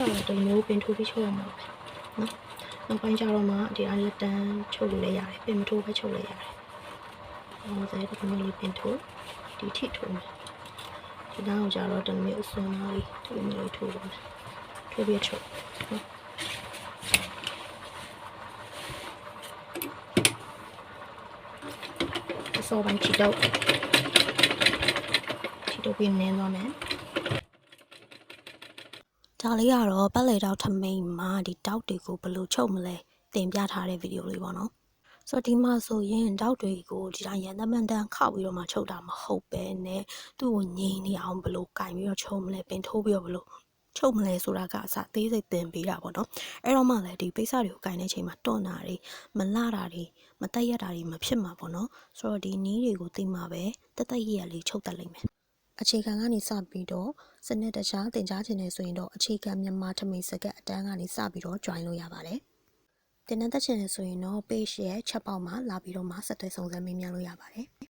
တော့ဒီမျိုးပင်ထိုးပြီးချုပ်ရမှာပဲနော်နောက်ပိုင်းကျတော့မှဒီအားလက်တန်းချုပ်လို့လည်းရတယ်ပင်မထိုးပဲချုပ်လို့ရတယ်ဟောဇာတ်ဒီမျိုးလေးပင်ထိုးဒီထိထိုးမယ်ဒီနောက်ကျတော့ဒီမျိုးအစွန်းသားလေးဒီမျိုးလေးထိုးပါမယ်ထိုးပြီးချုပ်နော်အစောပိုင်းချီတော့ချီတော့ပြီးနင်းသွားမယ် ဒါလေးကတော့ပတ်လေတောက်ထမိန်မှာဒီတောက်တွေကိုဘယ်လိုချုပ်မလဲတင်ပြထားတဲ့ဗီဒီယိုလေးပေါ့နော်ဆိုတော့ဒီမှာဆိုရင်တောက်တွေကိုဒီတိုင်းရန်သမန်တန်ခောက်ပြီးတော့မှချုပ်တာမဟုတ်ပဲနဲ့သူ့ကိုငိမ့်နေအောင်ဘယ်လိုကင်ပြီးတော့ချုပ်မလဲပင်ထိုးပြီးတော့ဘယ်လိုချုပ်မလဲဆိုတာကအစသေးစိတ်သင်ပေးတာပေါ့နော်အဲ့တော့မှလည်းဒီပိစတွေကိုကင်တဲ့အချိန်မှာတွန့်တာတွေမလှတာတွေမတက်ရတာတွေမဖြစ်မှာပေါ့နော်ဆိုတော့ဒီနီးတွေကိုသိမှပဲတက်တက်ရရလေးချုပ်တတ်လိမ့်မယ် အခြေခံကနေစပြီးတော့စနစ်တခြားသင်ကြားခြင်းနဲ့ဆိုရင်တော့အခြေခံမြန်မာထမိန်စကတ်အတန်းကနေစပြီးတော့ join လုပ်ရပါတယ်။သင်တန်းသက်ခြင်းနဲ့ဆိုရင်တော့ page ရဲ့ချက်ပေါက်မှာလာပြီးတော့မှဆက်သွယ်စုံစမ်းမေးမြန်းလို့ရပါတယ်